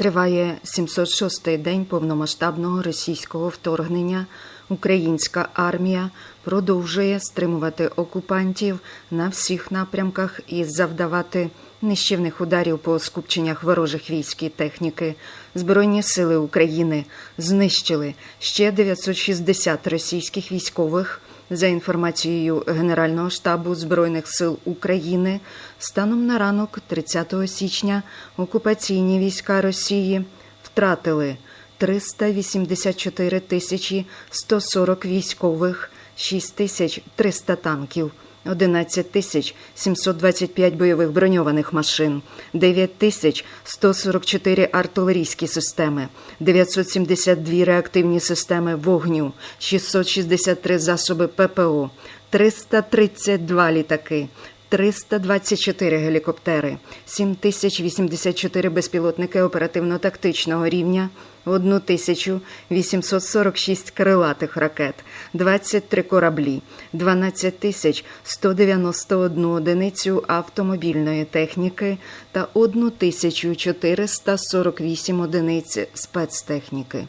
Триває 706-й день повномасштабного російського вторгнення. Українська армія продовжує стримувати окупантів на всіх напрямках і завдавати нищівних ударів по скупченнях ворожих військ і техніки. Збройні сили України знищили ще 960 російських військових. За інформацією Генерального штабу Збройних сил України, станом на ранок 30 січня окупаційні війська Росії втратили 384 тисячі 140 військових, 6 тисяч 300 танків, 11 тисяч 725 бойових броньованих машин, 9 тисяч 144 артилерійські системи, 972 реактивні системи вогню, 663 засоби ППО, 332 літаки, 324 гелікоптери, 7084 безпілотники оперативно-тактичного рівня, 1846 крилатих ракет, 23 кораблі, 12191 одиницю автомобільної техніки та 1448 одиниць спецтехніки.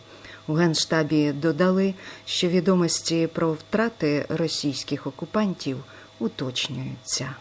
У Генштабі додали, що відомості про втрати російських окупантів уточнюються.